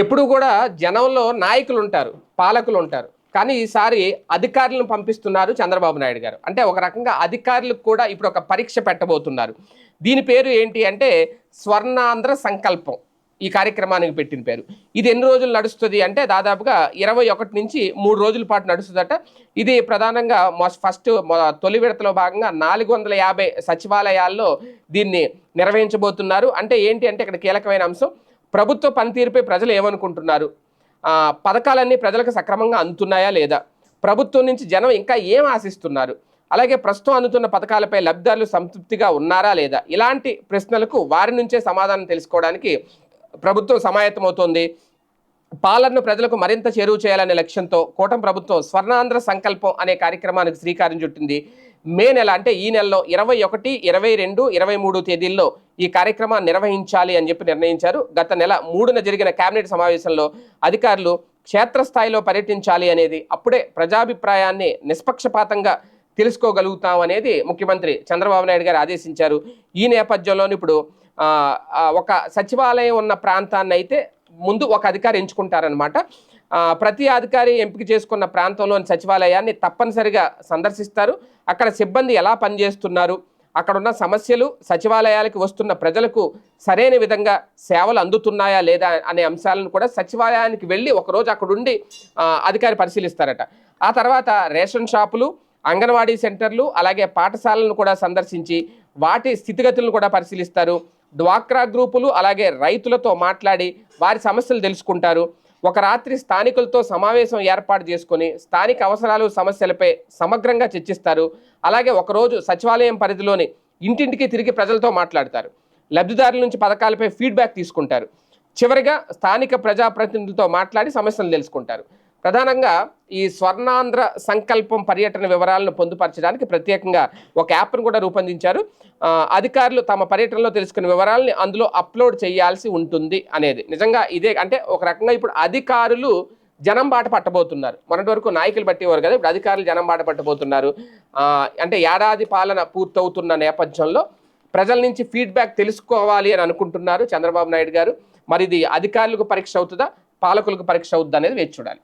ఎప్పుడు కూడా జనంలో నాయకులు ఉంటారు పాలకులు ఉంటారు కానీ ఈసారి అధికారులను పంపిస్తున్నారు చంద్రబాబు నాయుడు గారు. అంటే ఒక రకంగా అధికారులకు కూడా ఇప్పుడు ఒక పరీక్ష పెట్టబోతున్నారు. దీని పేరు ఏంటి అంటే స్వర్ణాంధ్ర సంకల్పం. ఈ కార్యక్రమానికి పెట్టిన పేరు. ఇది ఎన్ని రోజులు నడుస్తుంది అంటే దాదాపుగా ఇరవై ఒకటి నుంచి మూడు రోజుల పాటు నడుస్తుందట. ఇది ప్రధానంగా ఫస్ట్ తొలి విడతలో భాగంగా నాలుగు వందల యాభై సచివాలయాల్లో దీన్ని నిర్వహించబోతున్నారు. అంటే ఏంటి అంటే ఇక్కడ కీలకమైన అంశం. ప్రభుత్వ పనితీరుపై ప్రజలు ఏమనుకుంటున్నారు? పథకాలన్నీ ప్రజలకు సక్రమంగా అందుతున్నాయా లేదా? ప్రభుత్వం నుంచి జనం ఇంకా ఏం ఆశిస్తున్నారు? అలాగే ప్రస్తుతం అందుతున్న పథకాలపై లబ్ధిదారులు సంతృప్తిగా ఉన్నారా లేదా? ఇలాంటి ప్రశ్నలకు వారి నుంచే సమాధానం తెలుసుకోవడానికి ప్రభుత్వం సమాయత్తమవుతోంది. పాలనను ప్రజలకు మరింత చేరువ చేయాలనే లక్ష్యంతో కూటం ప్రభుత్వం స్వర్ణాంధ్ర సంకల్పం అనే కార్యక్రమానికి శ్రీకారం చుట్టింది. మే నెల అంటే ఈ నెలలో ఇరవై ఒకటి ఇరవై రెండు ఇరవై మూడు తేదీల్లో ఈ కార్యక్రమాన్ని నిర్వహించాలి అని చెప్పి నిర్ణయించారు. గత నెల మూడున జరిగిన కేబినెట్ సమావేశంలో అధికారులు క్షేత్రస్థాయిలో పర్యటించాలి అనేది అప్పుడే ప్రజాభిప్రాయాన్ని నిష్పక్షపాతంగా తెలుసుకోగలుగుతాం అనేది ముఖ్యమంత్రి చంద్రబాబు నాయుడు గారు ఆదేశించారు. ఈ నేపథ్యంలోని ఇప్పుడు ఒక సచివాలయం ఉన్న ప్రాంతాన్ని అయితే ముందు ఒక అధికారి ఎంచుకుంటారనమాట ప్రతి అధికారి ఎంపిక చేసుకున్న ప్రాంతంలోని సచివాలయాన్ని తప్పనిసరిగా సందర్శిస్తారు. అక్కడ సిబ్బంది ఎలా పనిచేస్తున్నారు? అక్కడ ఉన్న సమస్యలు సచివాలయాలకు వస్తున్న ప్రజలకు సరైన విధంగా సేవలు అందుతున్నాయా లేదా అనే అంశాలను కూడా సచివాలయానికి వెళ్ళి ఒకరోజు అక్కడ ఉండి అధికారి పరిశీలిస్తారట. ఆ తర్వాత రేషన్ షాపులు అంగన్వాడీ సెంటర్లు అలాగే పాఠశాలను కూడా సందర్శించి వాటి స్థితిగతులను కూడా పరిశీలిస్తారు. డ్వాక్రా గ్రూపులు అలాగే రైతులతో మాట్లాడి వారి సమస్యలు తెలుసుకుంటారు. ఒక రాత్రి స్థానికులతో సమావేశం ఏర్పాటు చేసుకుని స్థానిక అవసరాలు సమస్యలపై సమగ్రంగా చర్చిస్తారు. అలాగే ఒకరోజు సచివాలయం పరిధిలోని ఇంటింటికి తిరిగి ప్రజలతో మాట్లాడతారు. లబ్ధిదారుల నుంచి పథకాలపై ఫీడ్బ్యాక్ తీసుకుంటారు. చివరిగా స్థానిక ప్రజాప్రతినిధులతో మాట్లాడి సమస్యలు తెలుసుకుంటారు. ప్రధానంగా ఈ స్వర్ణాంధ్ర సంకల్పం పర్యటన వివరాలను పొందుపరచడానికి ప్రత్యేకంగా ఒక యాప్ను కూడా రూపొందించారు. అధికారులు తమ పర్యటనలో తెలుసుకున్న వివరాలని అందులో అప్లోడ్ చేయాల్సి ఉంటుంది అనేది. నిజంగా ఇదే అంటే ఒక రకంగా ఇప్పుడు అధికారులు జనం బాట పట్టబోతున్నారు. మొన్నటి వరకు నాయకులు పట్టేవారు కదా ఇప్పుడు అధికారులు జనం బాట పట్టబోతున్నారు. అంటే ఏడాది పాలన పూర్తవుతున్న నేపథ్యంలో ప్రజల నుంచి ఫీడ్బ్యాక్ తెలుసుకోవాలి అని అనుకుంటున్నారు చంద్రబాబు నాయుడు గారు. మరి ఇది అధికారులకు పరీక్ష అవుతుందా పాలకులకు పరీక్ష అవుతుందా అనేది వేచి చూడాలి.